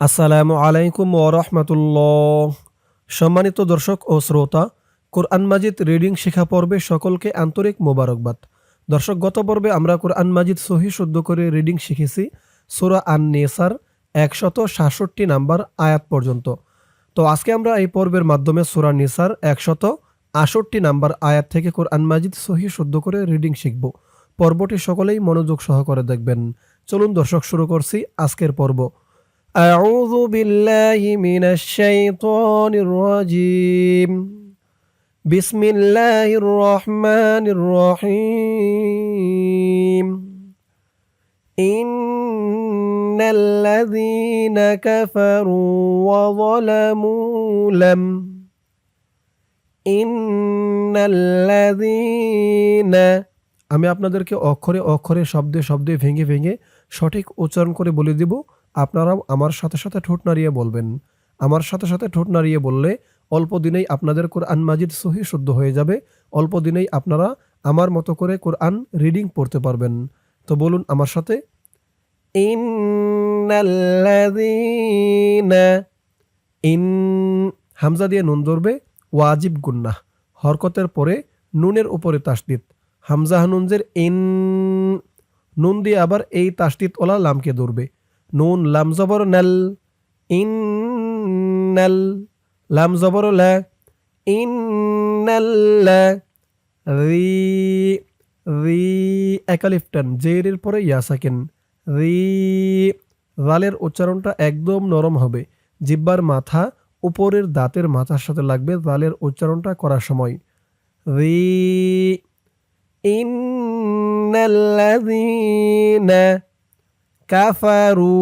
আসসালামু আলাইকুম ওরহমতুল্লাহ সম্মানিত দর্শক ও শ্রোতা, কোরআন মাজিদ রিডিং শেখা পর্বে সকলকে আন্তরিক মোবারকবাদ। দর্শক, গত পর্বে আমরা কোরআন মাজিদ সহি শুদ্ধ করে রিডিং শিখেছি, সুরা আন নেসার একশত সাতষট্টি নাম্বার আয়াত পর্যন্ত। তো আজকে আমরা এই পর্বের মাধ্যমে সুরা নিসার একশত আষট্টি নাম্বার আয়াত থেকে কোরআন মাজিদ সহি শুদ্ধ করে রিডিং শিখব। পর্বটি সকলেই মনোযোগ সহকারে দেখবেন। চলুন দর্শক, শুরু করছি আজকের পর্ব। أعوذ بالله من الشيطان الرجيم بسم الله الرحمن الرحيم إن الذين كفروا وظلموا لم إن الذين আমি আপনাদেরকে অক্ষরে অক্ষরে শব্দে শব্দে ভেঙে ভেঙে সঠিক উচ্চারণ করে বলে দিব আপনারাও আমার সাথে সাথে ঠোঁট নাড়িয়ে বলবেন। আমার সাথে সাথে ঠোঁট নাড়িয়ে বললে অল্প দিনেই আপনাদের কোরআন মাজিদ সহি শুদ্ধ হয়ে যাবে। অল্প দিনেই আপনারা আমার মতো করে কোরআন রিডিং পড়তে পারবেন। তো বলুন আমার সাথে। ইন হামজা দিয়ে নুন ধরবে, ওয়াজিব গুন্নাহ হরকতের পরে নুনের উপরে তাসদিদ। হামজা নুনজের ইন নুন দিয়ে আবার এই তাসদিদ ওলা লামকে ধরবে। নুন লাম জবর নাল, ইন নাল লাম জবর লা, ইন লা, রি রি, একালিফটান জেরের পরে ইয়া সাকেন রি রালের উচ্চারণটা একদম নরম হবে। জিব্বার মাথা উপরের দাঁতের মাথার সাথে লাগবে রালের উচ্চারণটা করার সময়। রি ইন্নাল্লাযীনা কাফারু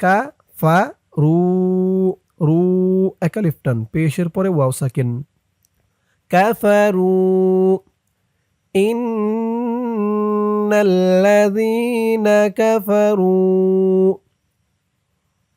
কাফারু রু একালিফটান পেশের পরে ওয়াও সাকিন কাফারু ইন্নাল্লাযীনা কাফারু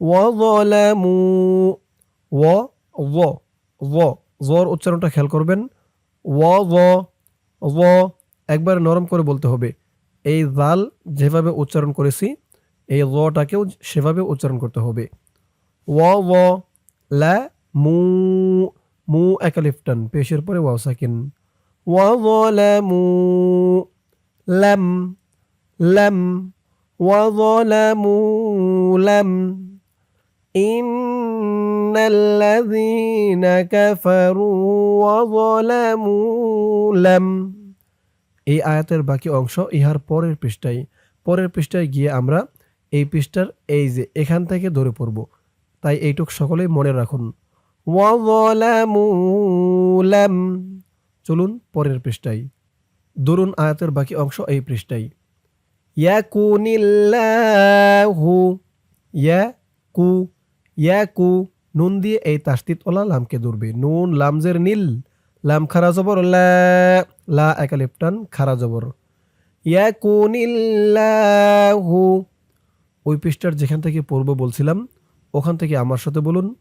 ওয়াযালামু ওয়া ওয়া ওয়া জর উচ্চারণটা খেয়াল করবেন ওয়া ওয়া ওয়া একবার নরম করে বলতে হবে এই জাল যেভাবে উচ্চারণ করেছি, এই লটাকেও সেভাবে উচ্চারণ করতে হবে। ওয়া ওয়া লা, মু মু একালিফটান পেশের পরে ওয়াও সাকিন। ওয়া যালামু লাম লাম ওয়া যালামু লাম ইন্নাল্লাযীনা কাফারু ওয়া যালামু লাম এই আয়াতের বাকি অংশ ইহার পরের পৃষ্ঠায়। পরের পৃষ্ঠায় গিয়ে আমরা এই পৃষ্ঠার এই যে এখান থেকে ধরে পড়ব। তাই এইটুক সকলেই মনে রাখুন। চলুন পরের পৃষ্ঠায়। দরুন আয়াতের বাকি অংশ এই পৃষ্ঠায়। ইয়াকুনিল্লাহু। ইয়াকু। ইয়াকু। নুন দিয়ে এই তাস্তিত ওলা লামকে ধরবে। নুন, লামজের নীল। লাম খারা জবর লা একালিপ্টান, খারা জবর। ইয়াকুনিল্লাহু। ওই পৃষ্ঠার যেখান থেকে পূর্ব বলছিলাম, ওখান থেকে আমার সাথে বলুন।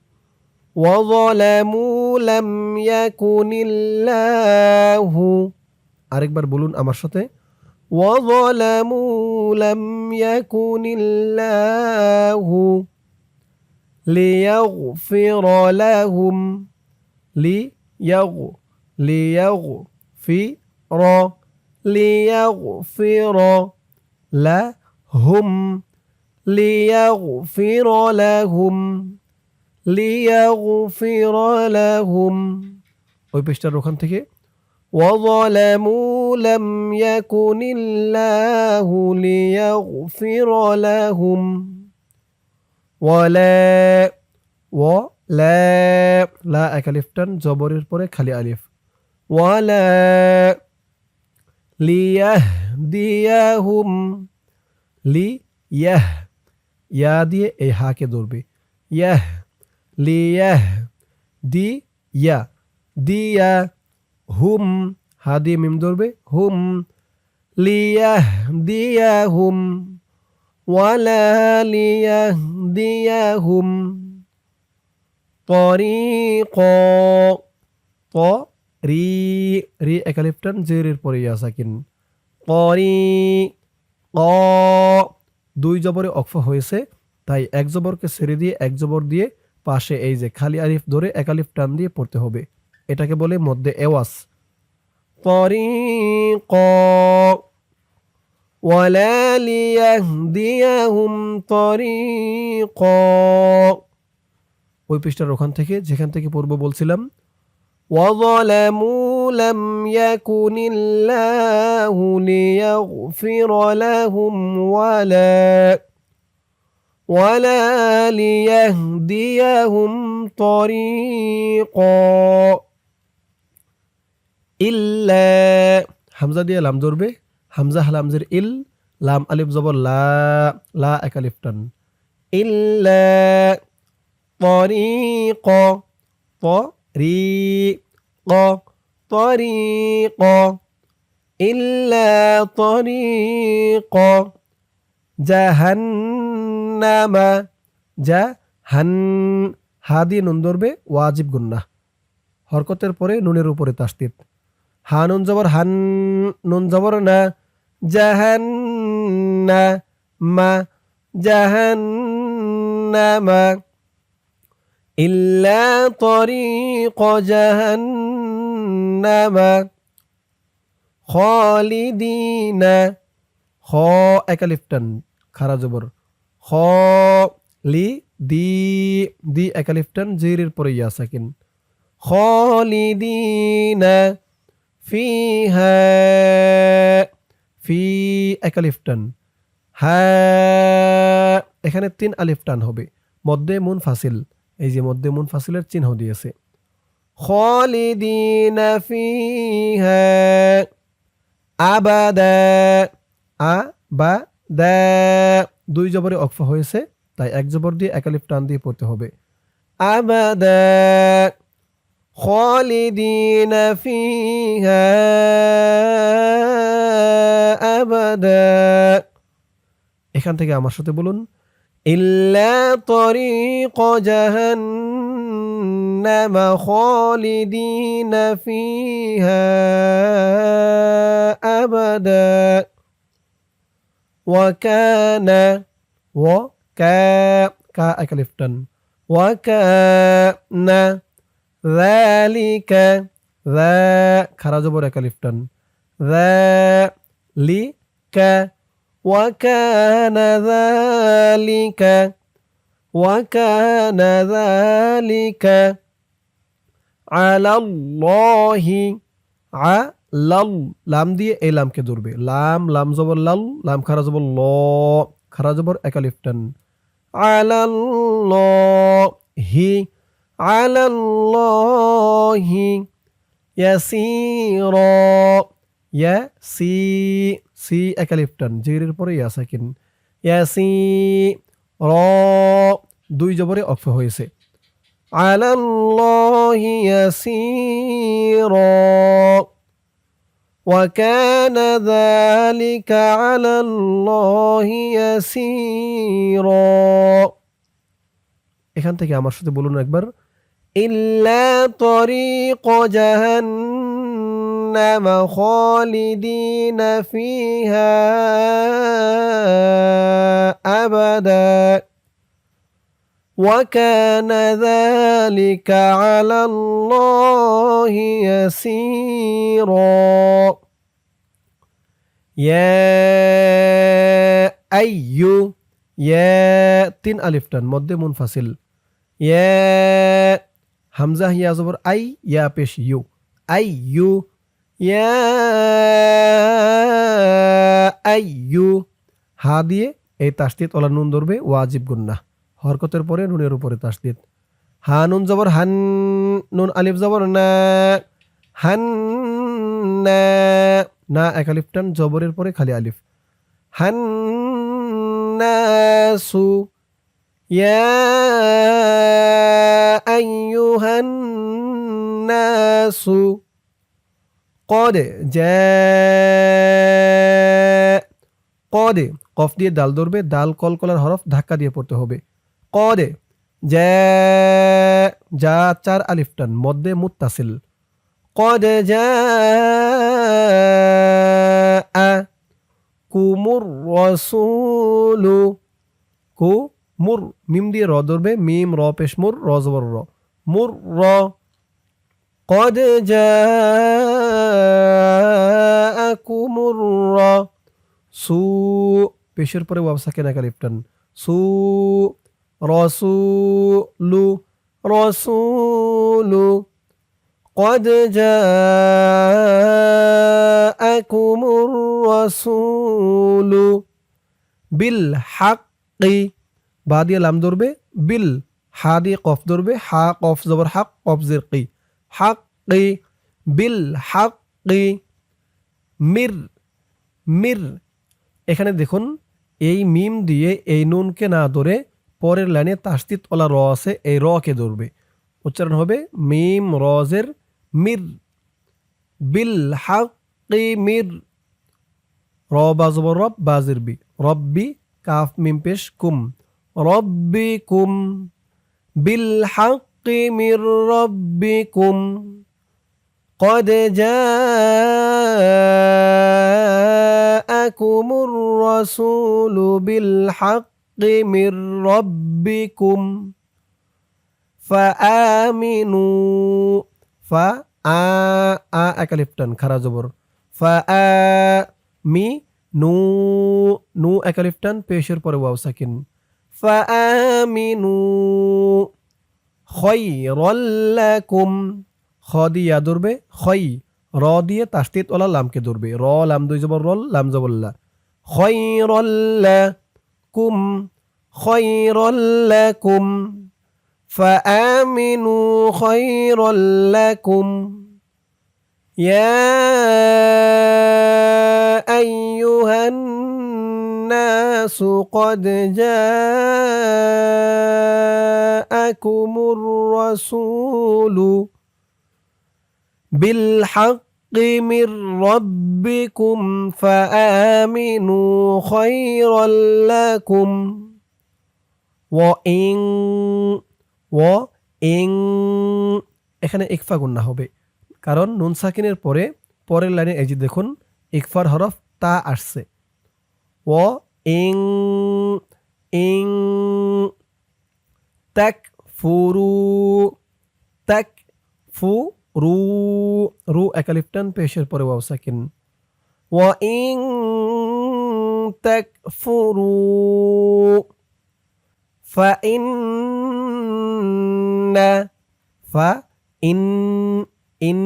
আরেকবার বলুন আমার সাথে। লিয়াগফির লাহুম। লিয়াগ লিয়াগ ليغفر لهم ليغ ليغفر ليغفر لهم ليغفر لهم ليغفر لهم ওই পৃষ্ঠার ওখান থেকে وظلموا لم يكن الله ليغفر لهم ولا ولا لا একালিফটান জবরের পরে খালি আলিফ ولا লিয়াহদিয়াহুম লি ইয়াহ ইয়া দিয়ে এই হাকে ধরবে ইয়াহ লিয়াহ দি ইয়া দিয়া হুম হা দিয়ে মিম ধরবে হুম লিয়াহ দিয়া হুম ওয়ালা লিয়াহ দিয়া হুম طريق ط রি রি একালিফটান জেরের পরে ইয়া সাকিন করি ক দুই জবরে অক্ফ হয়েছে তাই এক জবরকে ছেড়ে দিয়ে এক জবর দিয়ে পাশে এই যে খালি আলিফ ধরে এক আলিফ টান দিয়ে পড়তে হবে এটাকে বলে মধ্যে এওয়াস طريق ولا ليهديهم طريقا ওই পৃষ্ঠার ওখান থেকে যেখান থেকে পূর্ব বলছিলাম وظلموا لم يكن الله ليغفر لهم ولا ولا ليهديهم طريقا ইল্লা হামজা দিয়ে লাম ধরবে হামজা হালামজের ইল লাম আলিফ জবর লা লা এক আলিফ টান ইল্লা طريق طريق طريق إلا طريق جهنم জাহান হা দিয়ে নুন ধরবে ওয়াজিব গুন্না হরকতের পরে নুনের উপরে তাস্তিত হা নুন জবর হান নুন জবর না জাহান না মা জাহান মা إلا طريق جهنم خالدين খ একালিফটান খারা জবর খ লি দি দি একালিফটান জিরের পরে ইয়া সাকিন খালিদিনা ফিহা ফি এক আলিফ টান হ্যাঁ এখানে তিন আলিফ টান হবে মধ্যে মুন ফাসিল এই যে মধ্যে মুন ফাসিলের চিহ্ন দিয়েছে খালিদিনা ফিহা আবাদা আ বা দা দুই জবরে অক্ফ হয়েছে তাই এক জবর দিয়ে একালিফ টান দিয়ে পড়তে হবে আবাদা خالدين فيها أبدا এখান থেকে আমার সাথে বলুন إلا طريق جهنم خالدين فيها أبدا. وكان وكا كا أكلفتن وكان ذلك ذا خرج ذا ذلك وكان ذلك وكان ذلك على الله লাল লাম দিয়ে এই লামকে ধরবে লাম লাম জবর লাল লাম খারা জবর ল খারা জবর একালিফটান আলাল্লাহি على الله يسيرا ইয়াসি সি একালিফটান জিরের পরে ইয়া সাকিন ইয়াসি র দুই জবরে অক্ষ হয়েছে আলাল্লাহি ইয়াসিরা وكان ذلك على الله يسيرا এখান থেকে আমার সাথে বলুন একবার إلا طريق جهنم خالدين فيها أبدا. وكان ذلك على الله يسيرا. يا أي يا تين ألف تن مد منفصل. يا همزة هي زبر أي يا بيش يو. أي يو ইয়া আইয়ু হা দিয়ে এই তাসদিদ ওলা নুন ধরবে, ওয়াজিব গুন্না। হরকতের পরে নুনের উপরে তাসদিদ। হা নুন জবর, হান নুন আলিফ জবর, না, হান, না না এক আলিফ টান জবরের পরে খালি আলিফ। হান নাসু ইয়া আইয়ুহান নাসু কদে কদে, কফ দিয়ে দাল ধরবে দাল কলকলার হরফ ধাক্কা দিয়ে পড়তে হবে। কদে, জে যা চার আলিফটান মধ্যে মুতাসিল কদে যা কুমুর রসুলু, কু, মুর, মিম দিয়ে র ধরবে, মিম, র, পেশ, মুর, র র। মুর, র قد جاءكم الر সু পেশের পরে ওয়াব সাকিন একা লিফটান সু রসুলু রসুলু قد جاءكم الرسول بالحق বা দিয়ে লাম ধরবে বিল হা দিয়ে কফ ধরবে হা কফ জবর হাক কফ জের কি হাক বিল হাক মির মির এখানে দেখুন, এই মিম দিয়ে এই নুনকে না ধরে পরের লাইনে তাস্তিত ওলা র আছে, এই রকে ধরবে। উচ্চারণ হবে মিম রজের মির। বিল হাকি মির। র বাজব রব বাজের বি। রব্বি কাফ মিম পেশ কুম। রব্বি কুম। বিল হাকি الحق من ربكم قد جاءكم الرسول بالحق من ربكم فآمنوا فآ أكلفتن خرجبر فآمي نو نو أكلفتن بيشر پر واو ساكن فآمنوا পেশের পরে ওয়াও সাকিন ফা আমিনু খয়রাল্লাকুম খ দিয়ে ধরবে খই র দিয়ে তাস্তিত ওলা লামকে ধরবে র লাম দুই জবর রল লাম জবল্লা খয়রাল্লা কুম খয়রাল্লাকুম فآمنوا خيرا لكم يا أيها الناس قد جاءكم الرسول بالحق من ربكم فآمنوا خيرا لكم وإن ও ইং এখানে ইকফা গুন্না হবে কারণ নুন সাকিনের পরে পরের লাইনে এই যে দেখুন ইকফার হরফ তা আসছে ও ইং ইং তাক ফুরু তাক ফু রু রু একালিফটান পেশের পরে ওয়াও সাকিন ও ইং তাক ফুরু فإن ফা ইন ইন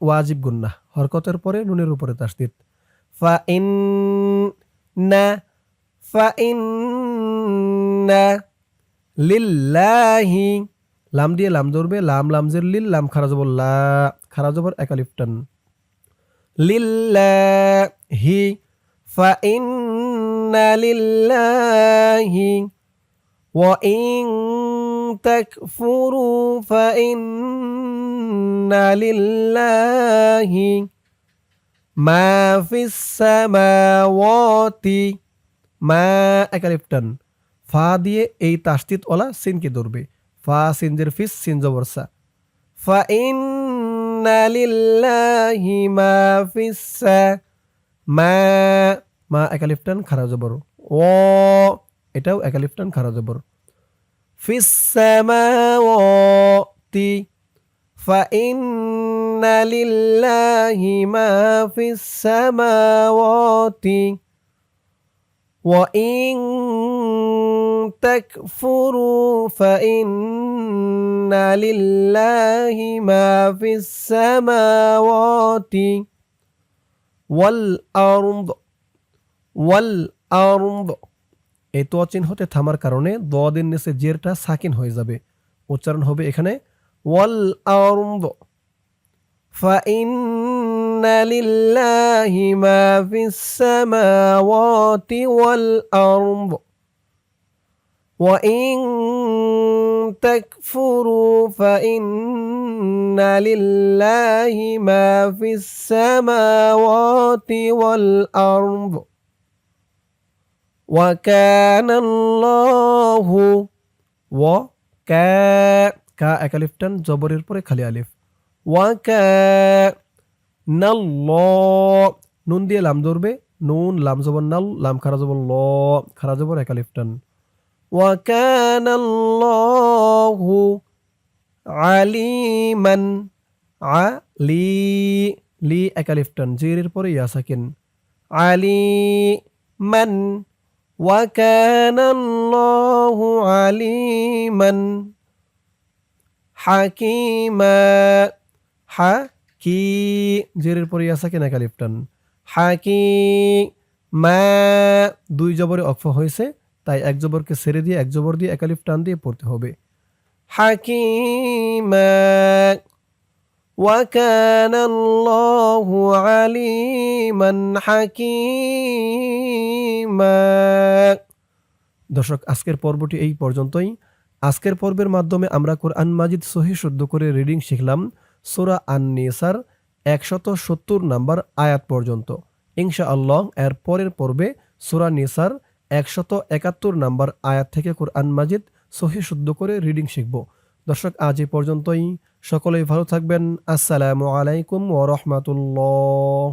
ওয়াজিব গুন্না হরকতের পরে নুনের উপরে তাসদিদ ফা ইন না ফা ইন না লিল্লাহি লাম দিয়ে লাম ধরবে লাম লামজের লিল লাম খারা জবর লা খারা জবর একালিফটান লিল্লাহি ফা ইন্না লিল্লাহি وإن تكفروا فإن لله মা ফিস সামাওয়াতি, মা একালিপটন। ফা দিয়ে এই তাস্তিত ওলা সিনকে ধরবে। ফা সিনজের ফিস সিন জবরসা ফা ইন লিল্লাহি মা ফিস মা মা একালিপটন খারা জবর। ও, এটাও একালিপটন খারা জবর। ফিস সামাওয়াতি فإن لله ما في السماوات وإن تكفروا فإن لله ما في السماوات والأرض والأرض এই তো চিহ্নতে থামার কারণে দ দিন নিচে জেরটা সাকিন হয়ে যাবে উচ্চারণ হবে এখানে والأرض. فإن لله ما في السماوات والأرض. وإن تكفروا فإن لله ما في السماوات والأرض. وكان الله وكان কা এক আলিফ টান, জবরের পরে খালি আলিফ। ওয়া কা নাল ল, নুন দিয়ে লাম ধরবে। নুন, লাম জবর নাল, লাম খারা জবর ল, খারা জবর এক আলিফ টান। ওয়া কানাল্লাহু আলিমান, আলি, লি এক আলিফ টান। জিরের পরে ইয়া সাকিন। আলি মান ওয়া কানাল্লাহু আলিমান। عليما حكيما হাকি জেরের পরে ইয়া সাকিন একালিফটান হাকি মা দুই জবরে অক্ফ হয়েছে তাই এক জবরকে ছেড়ে দিয়ে এক জবর দিয়ে একালিফ টান দিয়ে পড়তে হবে حكيما وكان الله عليما حكيما দর্শক আজকের পর্বটি এই পর্যন্তই আজকের পর্বের মাধ্যমে আমরা কোরআন মাজিদ সহি শুদ্ধ করে রিডিং শিখলাম সোরা আন নিসার একশত সত্তর নাম্বার আয়াত পর্যন্ত। ইনশা আল্লাহ এর পরের পর্বে সোরা নিসার একশত একাত্তর নাম্বার আয়াত থেকে কোরআন মাজিদ সহি শুদ্ধ করে রিডিং শিখব। দর্শক, আজ এই পর্যন্তই। সকলেই ভালো থাকবেন। আসসালামু আলাইকুম ওরহমাতুল্লাহ